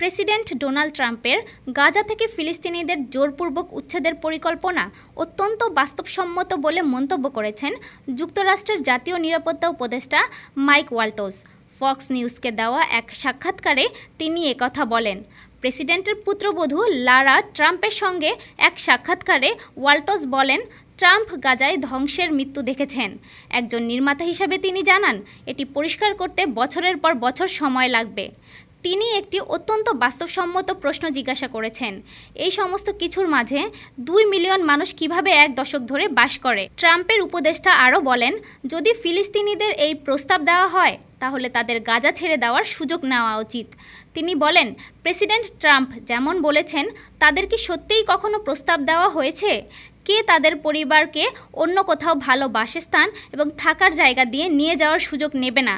President Donald ট্রাম্পের গাজা থেকে ফিলিস্তিনিদের জোরপূর্বক উচ্ছেদের পরিকল্পনা অত্যন্ত বাস্তবসম্মত বলে মন্তব্য করেছেন যুক্তরাষ্ট্রের জাতীয় নিরাপত্তা উপদেষ্টা মাইক ওয়াল্টোস। ফক্স নিউজকে দেওয়া এক সাক্ষাৎকারে তিনি একথা বলেন। প্রেসিডেন্টের পুত্রবধূ লারা ট্রাম্পের সঙ্গে এক সাক্ষাৎকারে ওয়াল্টস বলেন, ট্রাম্প গাজায় ধ্বংসের মৃত্যু দেখেছেন। একজন নির্মাতা হিসাবে তিনি জানান, এটি পরিষ্কার করতে বছরের পর বছর সময় লাগবে। তিনি একটি অত্যন্ত বাস্তবসম্মত প্রশ্ন জিজ্ঞাসা করেছেন। এই সমস্ত কিছুর মাঝে দুই মিলিয়ন মানুষ কীভাবে এক দশক ধরে বাস করে? ট্রাম্পের উপদেষ্টা আরও বলেন, যদি ফিলিস্তিনিদের এই প্রস্তাব দেওয়া হয়, তাহলে তাদের গাজা ছেড়ে দেওয়ার সুযোগ নেওয়া উচিত। তিনি বলেন, প্রেসিডেন্ট ট্রাম্প যেমন বলেছেন, তাদের কি সত্যিই কখনো প্রস্তাব দেওয়া হয়েছে? কে তাদের পরিবারকে অন্য কোথাও ভালো বাসস্থান এবং থাকার জায়গা দিয়ে নিয়ে যাওয়ার সুযোগ নেবে না।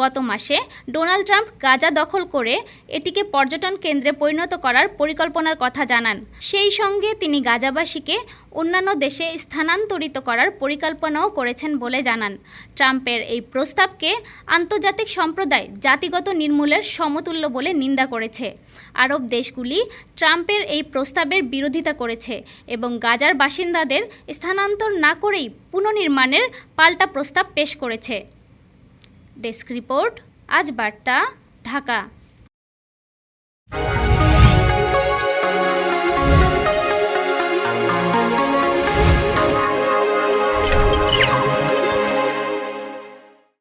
গত মাসে ডোনাল্ড ট্রাম্প গাজা দখল করে এটিকে পর্যটন কেন্দ্রে পরিণত করার পরিকল্পনার কথা জানান। সেই সঙ্গে তিনি গাজাবাসীকে অন্যান্য দেশে স্থানান্তরিত করার পরিকল্পনাও করেছেন বলে জানান। ট্রাম্পের এই প্রস্তাবকে আন্তর্জাতিক সম্প্রদায় জাতিগত নির্মূলের সমতুল্য বলে নিন্দা করেছে। আরব দেশগুলি ট্রাম্পের এই প্রস্তাবের বিরোধিতা করেছে এবং গাজার বাসিন্দাদের স্থানান্তর না করেই পুনর্নির্মাণের পাল্টা প্রস্তাব পেশ করেছে। ডেস্ক রিপোর্ট আজ বার্তা ঢাকা।